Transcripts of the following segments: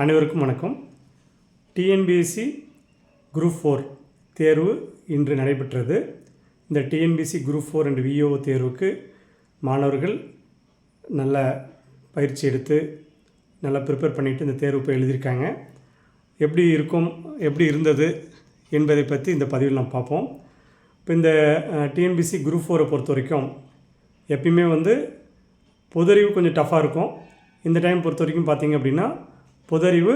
அனைவருக்கும் வணக்கம். TNPSC group four தேர்வு இன்று நடைபெற்றது. இந்த TNPSC group four and VO தேர்வுக்கு மாணவர்கள் நல்ல பயிற்சி எடுத்து நல்லா ப்ரிப்பேர் பண்ணிவிட்டு இந்த தேர்வு இப்போ எழுதியிருக்காங்க. எப்படி இருக்கும் எப்படி இருந்தது என்பதை பற்றி இந்த பதிவில் நாம் பார்ப்போம். இப்போ இந்த டிஎன்பிசி குரூப் ஃபோரை பொறுத்த வரைக்கும் எப்பயுமே வந்து பொதறிவு கொஞ்சம் டஃப்பாக இருக்கும். இந்த டைம் பொறுத்த வரைக்கும் பார்த்திங்க அப்படின்னா பொதறிவு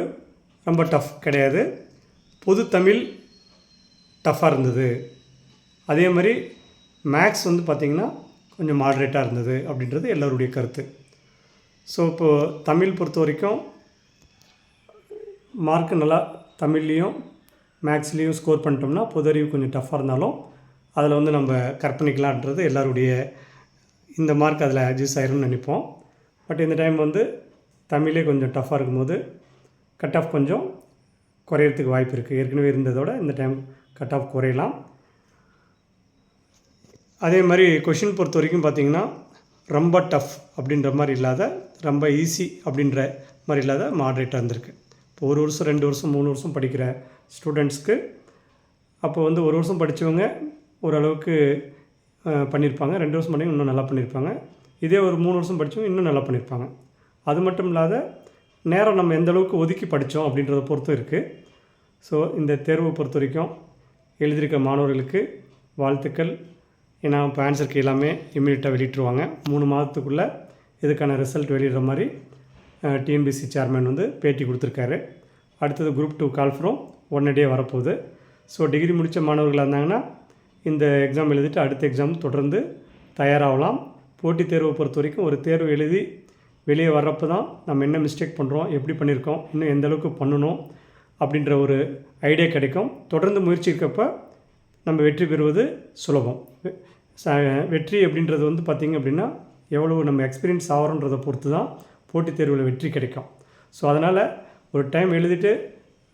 ரொம்ப டஃப் கிடையாது. பொது தமிழ் டஃப்பாக இருந்தது. அதே மாதிரி மேக்ஸ் வந்து பார்த்திங்கன்னா கொஞ்சம் மாட்ரேட்டாக இருந்தது அப்படின்றது எல்லோருடைய கருத்து. ஸோ இப்போது தமிழ் பொறுத்த வரைக்கும் மார்க்கு நல்லா தமிழ்லேயும் மேக்ஸ்லேயும் ஸ்கோர் பண்ணிட்டோம்னா பொதறிவு கொஞ்சம் டஃப்பாக இருந்தாலும் அதில் வந்து நம்ம கற்பனைக்கலான்றது எல்லாருடைய இந்த மார்க் அதில் அட்ஜஸ்ட் ஆயிரும்னு நினைப்போம். பட் இந்த டைம் வந்து தமிழே கொஞ்சம் டஃப்பாக இருக்கும்போது கட் ஆஃப் கொஞ்சம் குறையிறதுக்கு வாய்ப்பு இருக்குது ஏற்கனவே இருந்ததோட இந்த டைம் கட் ஆஃப் குறையலாம். அதே மாதிரி கொஷின் பொறுத்த வரைக்கும் பார்த்திங்கன்னா ரொம்ப டஃப் அப்படின்ற மாதிரி இல்லாத ரொம்ப ஈஸி அப்படின்ற மாதிரி இல்லாத மாட்ரேட்டாக இருந்திருக்கு. இப்போ ஒரு வருஷம் ரெண்டு வருஷம் மூணு வருஷம் படிக்கிற ஸ்டூடெண்ட்ஸ்க்கு அப்போ வந்து ஒரு வருஷம் படித்தவங்க ஓரளவுக்கு பண்ணியிருப்பாங்க ரெண்டு வருஷம் பண்ணி இன்னும் நல்லா பண்ணியிருப்பாங்க இதே ஒரு மூணு வருஷம் படித்தவங்க இன்னும் நல்லா பண்ணியிருப்பாங்க அது மட்டும் இல்லாத நேரம் நம்ம எந்த அளவுக்கு ஒதுக்கி படித்தோம் அப்படின்றத பொறுத்தும் இருக்குது ஸோ இந்த தேர்வை பொறுத்த வரைக்கும் எழுதியிருக்க மாணவர்களுக்கு வாழ்த்துக்கள். ஏன்னா இப்போ ஆன்சருக்கு எல்லாமே இம்மிடியட்டாக வெளியிட்டுருவாங்க. மூணு மாதத்துக்குள்ளே இதுக்கான ரிசல்ட் வெளியிடுற மாதிரி டிஎன்பிசி சேர்மேன் வந்து பேட்டி கொடுத்துருக்காரு. அடுத்தது குரூப் டூ கால் ஃப்ரம் உடனடியே வரப்போகுது. ஸோ டிகிரி முடித்த மாணவர்களாக இருந்தாங்கன்னா இந்த எக்ஸாம் எழுதிட்டு அடுத்த எக்ஸாம் தொடர்ந்து தயாராகலாம். போட்டித் தேர்வை பொறுத்த வரைக்கும் ஒரு தேர்வு எழுதி வெளியே வர்றப்போ தான் நம்ம என்ன மிஸ்டேக் பண்ணுறோம் எப்படி பண்ணியிருக்கோம் இன்னும் எந்த அளவுக்கு பண்ணணும் அப்படின்ற ஒரு ஐடியா கிடைக்கும். தொடர்ந்து முயற்சி இருக்கப்போ நம்ம வெற்றி பெறுவது சுலபம். வெற்றி அப்படின்றது வந்து பார்த்திங்க அப்படின்னா எவ்வளவு நம்ம எக்ஸ்பீரியன்ஸ் ஆகிறோன்றதை பொறுத்து தான் போட்டித் தேர்வில் வெற்றி கிடைக்கும். ஸோ அதனால் ஒரு டைம் எழுதிட்டு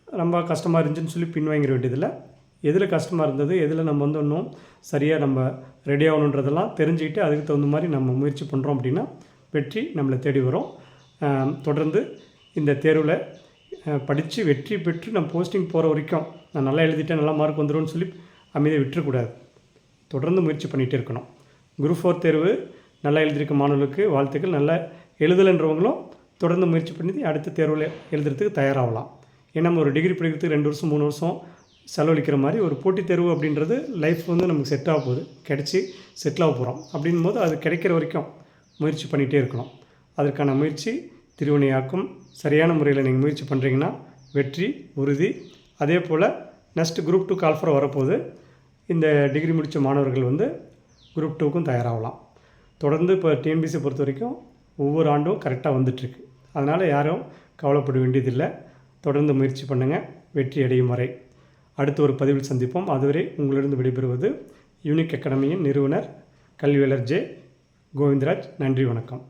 ரொம்ப கஷ்டமாக இருந்துச்சுன்னு சொல்லி பின்வாங்கிட வேண்டியதில்லை. எதில் கஷ்டமாக இருந்தது எதில் நம்ம வந்து இன்னும் சரியாக நம்ம ரெடி ஆகணுன்றதெல்லாம் தெரிஞ்சுக்கிட்டு அதுக்கு தகுந்த மாதிரி நம்ம முயற்சி பண்ணுறோம் அப்படின்னா வெற்றி நம்மளை தேடி வரும். தொடர்ந்து இந்த தேர்வில் படித்து வெற்றி பெற்று நம்ம போஸ்டிங் போகிற வரைக்கும் நான் நல்லா எழுதிட்டேன் நல்லா மார்க் வந்துடும்னு சொல்லி அமைதியை விட்டுறக்கூடாது. தொடர்ந்து முயற்சி பண்ணிகிட்டே இருக்கணும். குரூப் ஃபோர் தேர்வு நல்லா எழுதியிருக்க மாணவர்களுக்கு வாழ்த்துக்கள். நல்லா எழுதலைன்றவங்களும் தொடர்ந்து முயற்சி பண்ணி அடுத்த தேர்வில் எழுதுறதுக்கு தயாராகலாம். ஏன்னா நம்ம ஒரு டிகிரி படிக்கிறதுக்கு ரெண்டு வருஷம் மூணு வருஷம் செலவழிக்கிற மாதிரி ஒரு போட்டித் தேர்வு அப்படின்றது லைஃப் வந்து நமக்கு செட் ஆக போகுது. கிடச்சி செட்டில் ஆக போகிறோம் அப்படின்னும் போது அது கிடைக்கிற வரைக்கும் முயற்சி பண்ணிகிட்டே இருக்கணும். அதற்கான முயற்சி திருவினையாக்கும் சரியான முறையில் நீங்கள் முயற்சி பண்ணுறீங்கன்னா வெற்றி உறுதி. அதே போல் next group two call for வரப்போது இந்த டிகிரி முடித்த மாணவர்கள் வந்து குரூப் டூக்கும் தயாராகலாம். தொடர்ந்து இப்போ டிஎன்பிசி பொறுத்த வரைக்கும் ஒவ்வொரு ஆண்டும் கரெக்டாக வந்துட்டுருக்கு. அதனால் யாரும் கவலைப்பட வேண்டியதில்லை. தொடர்ந்து முயற்சி பண்ணுங்கள் வெற்றி அடையும் வரை. அடுத்த ஒரு பதிவில் சந்திப்போம். அதுவரை உங்களிடம் விடைபெறுவது யூனிக் அகாடமியின் நிறுவனர் கல்வியாளர் ஜே கோவிந்தராஜ் நன்றி வணக்கம்.